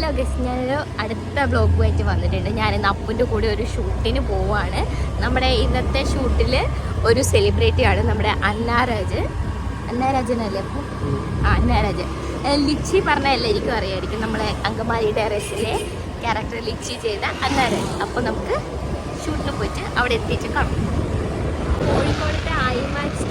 Hello guess ഞാനൊരു അടുത്ത ബ്ലോഗുമായിട്ട് വന്നിട്ടുണ്ട്. ഞാൻ ഇന്ന് അപ്പുന്റെ കൂടെ ഒരു ഷൂട്ടിന് പോവാണ്. നമ്മുടെ ഇന്നത്തെ ഷൂട്ടിൽ ഒരു സെലിബ്രിറ്റിയാണ് നമ്മുടെ അന്നാരാജ്. അന്നാരാജനല്ലേ അപ്പം? ആ അന്നാരാജ്. ലിച്ചി പറഞ്ഞ എല്ലാവർക്കും അറിയായിരിക്കും നമ്മളെ അങ്കമാലി ടെറസിലെ ക്യാരക്ടർ ലിച്ചി ചെയ്ത അന്നാരാജ്. അപ്പോൾ നമുക്ക് ഷൂട്ടിൽ പോയിട്ട് അവിടെ എത്തിയിട്ട് കാണും. കോഴിക്കോടത്തെ ഐമാക്സ്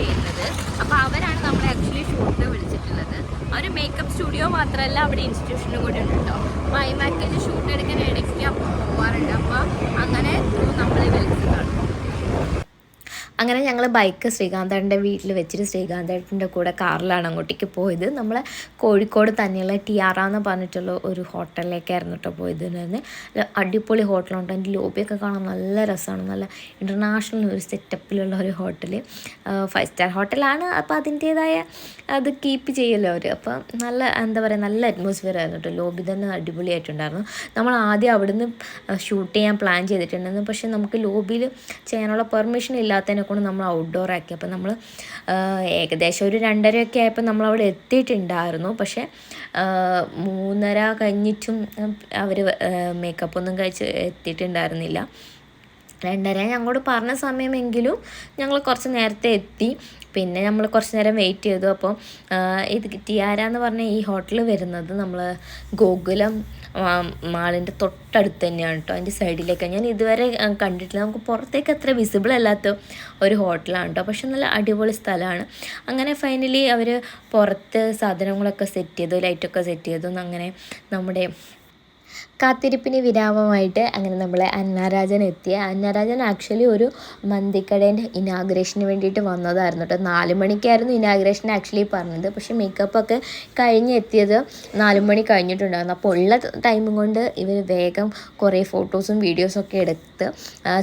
ചെയ്യുന്നത്. അപ്പോൾ അവരാണ് നമ്മളെ ആക്ച്വലി ഷൂട്ടിന് വിളിച്ചിട്ടുള്ളത്. അവർ മേക്കപ്പ് സ്റ്റുഡിയോ മാത്രമല്ല അവിടെ ഇൻസ്റ്റിറ്റ്യൂഷനും കൂടെ ഉണ്ട് കേട്ടോ അപ്പോൾ ഐമാക്കിൽ ഷൂട്ട് എടുക്കാൻ ഇടയ്ക്ക് അപ്പോൾ പോകാറുണ്ട് അപ്പോൾ അങ്ങനെ through നമ്മളെ വിളിച്ചതാണ് അങ്ങനെ ഞങ്ങൾ ബൈക്ക് ശ്രീകാന്തേട്ടന്റെ വീട്ടിൽ വെച്ചിട്ട് ശ്രീകാന്തേട്ടന്റെ കൂടെ കാറിലാണ് അങ്ങോട്ടേക്ക് പോയത്. നമ്മൾ കോഴിക്കോട് തന്നെയുള്ള ടിയാറ എന്ന് പറഞ്ഞിട്ടുള്ള ഒരു ഹോട്ടലിലേക്കായിരുന്നു കേട്ടോ പോയത് തന്നെ അടിപൊളി ഹോട്ടലുണ്ട്. അതിന്റെ ലോബിയൊക്കെ കാണാൻ നല്ല രസമാണ് നല്ല ഇന്റർനാഷണൽ ഒരു സെറ്റപ്പിലുള്ള ഒരു ഹോട്ടൽ ഫൈവ് സ്റ്റാർ ഹോട്ടലാണ്. അപ്പോൾ അതിന്റേതായ അത് കീപ്പ് ചെയ്യല്ലോ അവർ അപ്പോൾ നല്ല എന്താ പറയുക നല്ല അറ്റ്മോസ്ഫിയർ ആയിരുന്നു കേട്ടോ ലോബി തന്നെ അടിപൊളിയായിട്ടുണ്ടായിരുന്നു. നമ്മൾ ആദ്യം അവിടുന്ന് ഷൂട്ട് ചെയ്യാൻ പ്ലാൻ ചെയ്തിട്ടുണ്ടായിരുന്നു. പക്ഷേ നമുക്ക് ലോബിയിൽ ചെയ്യാനുള്ള പെർമിഷൻ ഇല്ലാത്തതിനെ കൊണ്ട് നമ്മൾ ഔട്ട്ഡോർ ആക്കി. അപ്പോൾ നമ്മൾ ഏകദേശം ഒരു രണ്ടരയൊക്കെ ആയപ്പോൾ നമ്മൾ അവിടെ എത്തിയിട്ടുണ്ടായിരുന്നു. പക്ഷേ മൂന്നര കഴിഞ്ഞിട്ടും അവർ മേക്കപ്പൊന്നും കഴിച്ച് എത്തിയിട്ടുണ്ടായിരുന്നില്ല. രണ്ടര. ഞങ്ങളോട് പറഞ്ഞ സമയമെങ്കിലും ഞങ്ങൾ കുറച്ച് നേരത്തെ എത്തി. പിന്നെ നമ്മൾ കുറച്ച് നേരം വെയിറ്റ് ചെയ്തു. അപ്പോൾ ഇത് ടിയാര എന്ന് പറഞ്ഞ ഈ ഹോട്ടൽ വരുന്നത് നമ്മൾ ഗോകുലം മാളിന്റെ തൊട്ടടുത്ത് തന്നെയാണ് കേട്ടോ അതിന്റെ സൈഡിലേക്ക് ഞാൻ ഇതുവരെ കണ്ടിട്ടില്ല. നമുക്ക് പുറത്തേക്ക് അത്ര വിസിബിൾ അല്ലാത്ത ഒരു ഹോട്ടലാണ് കേട്ടോ പക്ഷെ നല്ല അടിപൊളി സ്ഥലമാണ്. അങ്ങനെ ഫൈനലി അവർ പുറത്ത് സാധനങ്ങളൊക്കെ സെറ്റ് ചെയ്തു ലൈറ്റൊക്കെ സെറ്റ് ചെയ്തു. അങ്ങനെ നമ്മുടെ കാത്തിരിപ്പിന് വിരാമമായിട്ട് അങ്ങനെ നമ്മൾ അന്നാരാജൻ എത്തിയ. അന്നാരാജൻ ആക്ച്വലി ഒരു മന്തിക്കടേന്റെ ഇനാഗ്രേഷന് വേണ്ടിയിട്ട് വന്നതായിരുന്നു കേട്ടോ നാല് മണിക്കായിരുന്നു ഇനാഗ്രേഷൻ ആക്ച്വലി പറഞ്ഞത്. പക്ഷേ മേക്കപ്പൊക്കെ കഴിഞ്ഞ് എത്തിയത് നാല് മണി കഴിഞ്ഞിട്ടുണ്ടായിരുന്നു. അപ്പോൾ ഉള്ള ടൈമും കൊണ്ട് ഇവർ വേഗം കുറേ ഫോട്ടോസും വീഡിയോസും ഒക്കെ എടുത്ത്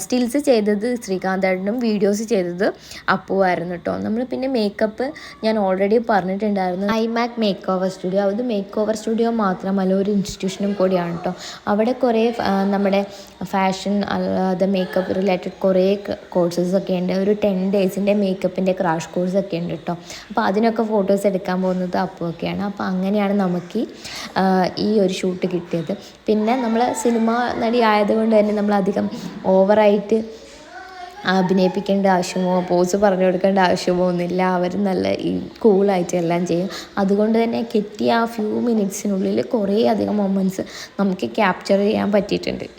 സ്റ്റിൽസ് ചെയ്തത് ശ്രീകാന്തേട്ടനും വീഡിയോസ് ചെയ്തത് അപ്പുവായിരുന്നു കേട്ടോ നമ്മൾ പിന്നെ മേക്കപ്പ് ഞാൻ ഓൾറെഡി പറഞ്ഞിട്ടുണ്ടായിരുന്നു. ഐമാക് മേക്ക് ഓവർ സ്റ്റുഡിയോ അത് മേക്ക് ഓവർ സ്റ്റുഡിയോ മാത്രമല്ല ഒരു ഇൻസ്റ്റിറ്റ്യൂഷനും കൂടിയാണ്. കേട്ടോ. അവിടെ കുറേ നമ്മുടെ ഫാഷൻ അല്ലാതെ മേക്കപ്പ് റിലേറ്റഡ് കുറേ കോഴ്സസ് ഒക്കെ ഉണ്ട്. ഒരു ടെൻ ഡേയ്സിന്റെ മേക്കപ്പിന്റെ ക്രാഷ് കോഴ്സ് ഒക്കെ ഉണ്ട് കേട്ടോ. അപ്പോൾ അതിനൊക്കെ ഫോട്ടോസ് എടുക്കാൻ പോകുന്നത് അപ്പോൾ ഒക്കെയാണ്. അപ്പോൾ അങ്ങനെയാണ് നമുക്ക് ഈ ഒരു ഷൂട്ട് കിട്ടിയത്. പിന്നെ നമ്മൾ സിനിമ നടി ആയതുകൊണ്ട് തന്നെ നമ്മൾ അധികം ഓവറായിട്ട് അഭിനയിപ്പിക്കേണ്ട ആവശ്യമോ പോസ് പറഞ്ഞു കൊടുക്കേണ്ട ആവശ്യമോ ഒന്നുമില്ല. അവർ നല്ല കൂളായിട്ട് എല്ലാം ചെയ്യും. അതുകൊണ്ട് തന്നെ കിട്ടിയ ആ ഫ്യൂ മിനിറ്റ്സിനുള്ളിൽ കുറേ അധികം മൊമെന്റ്സ് നമുക്ക് ക്യാപ്ചർ ചെയ്യാൻ പറ്റിയിട്ടുണ്ട്.